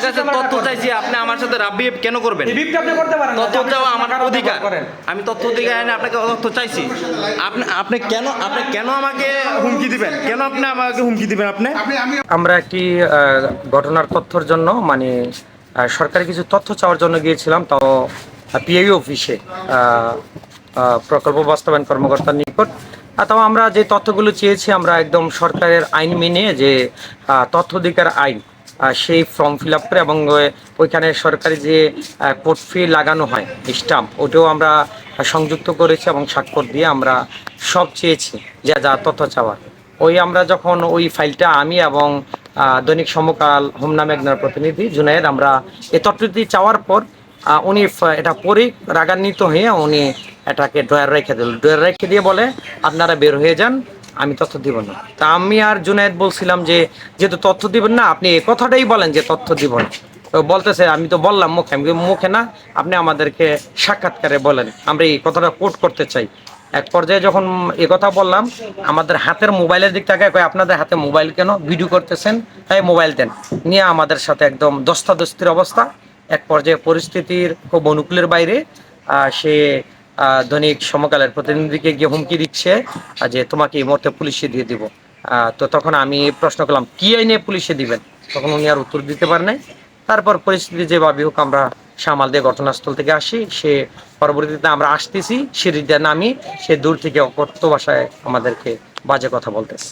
আপনার কাছে তথ্য চাইছি আপনি আমার সাথে রাব্বি কেন করবেন? আপনি করতে পারেন তথ্য চাওয়া আমার অধিকার। আমি তথ্য অধিকার এনে আপনাকে তথ্য চাইছি। আপনি আপনি কেন আপনি কেন আমাকে হুমকি দিবেন? কেন আপনি আমাকে হুমকি দিবেন আপনি? আমরা একটি ঘটনার তথ্যর জন্য মানে সরকারি কিছু তথ্য চাওয়ার জন্য গিয়েছিলাম তাও পিআই অফিসে প্রকল্প বাস্তবায়ন কর্মকর্তার নিকট। আর তাও আমরা যে তথ্যগুলো চেয়েছি আমরা একদম সরকারের আইন মেনে যে তথ্য অধিকার আইন সেই ফর্ম ফিল আপ করে এবং ওইখানে সরকারি যে কোর্ট ফি লাগানো হয় স্টাম্প ওটাও আমরা সংযুক্ত করেছি এবং স্বাক্ষর দিয়ে আমরা সব চেয়েছি, যা যা তথ্য চাওয়ার। ওই আমরা যখন ওই ফাইলটা আমি এবং দৈনিক সমকাল হোমনা মেঘনার প্রতিনিধি, জুনায়েদ, আমরা এ তথ্যটি চাওয়ার পর উনি এটা পরে রাগান্বিত হয়ে উনি এটাকে ড্রয়ার রেখে দিল। ড্রয়ার রেখে দিয়ে বলে, আপনারা বের হয়ে যান আমি তথ্য দিব না। তা আমি আর জুনায়েদ বলছিলাম যে, যেহেতু তথ্য দিবেন না, আপনি এই কথাটাই বলেন যে তথ্য দিব না। বলতেছে, আমি তো বললাম মুখে, আমি মুখে না, আপনি আমাদেরকে সাক্ষাৎকারে বলেন। আমরা এই কথাটা কোট করতে চাই। এক পর্যায়ে যখন এ কথা বললাম, আমাদের হাতের মোবাইলের দিক থেকে কয়, আপনাদের হাতে মোবাইল কেন? ভিডিও করতেছেন? তাই মোবাইল দেন। নিয়ে আমাদের সাথে একদম দস্তাদস্তির অবস্থা। এক পর্যায়ে পরিস্থিতির খুব অনুকূলের বাইরে সে দৈনিক সমকালের প্রতিনিধিকে গিয়ে হুমকি দিচ্ছে যে তোমাকে এই মুহূর্তে পুলিশে দিয়ে দিব। তো তখন আমি প্রশ্ন করলাম, কি আইনে পুলিশে দিবেন? তখন উনি আর উত্তর দিতে পারেন নাই। তারপর পরিস্থিতি যেভাবে হোক আমরা সামাল দিয়ে ঘটনাস্থল থেকে আসি। সে পরবর্তীতে আমরা আসতেছি সিঁড়ি দিয়ে নামি, সে দূর থেকে অকথ্য ভাষায় আমাদেরকে বাজে কথা বলতেছে।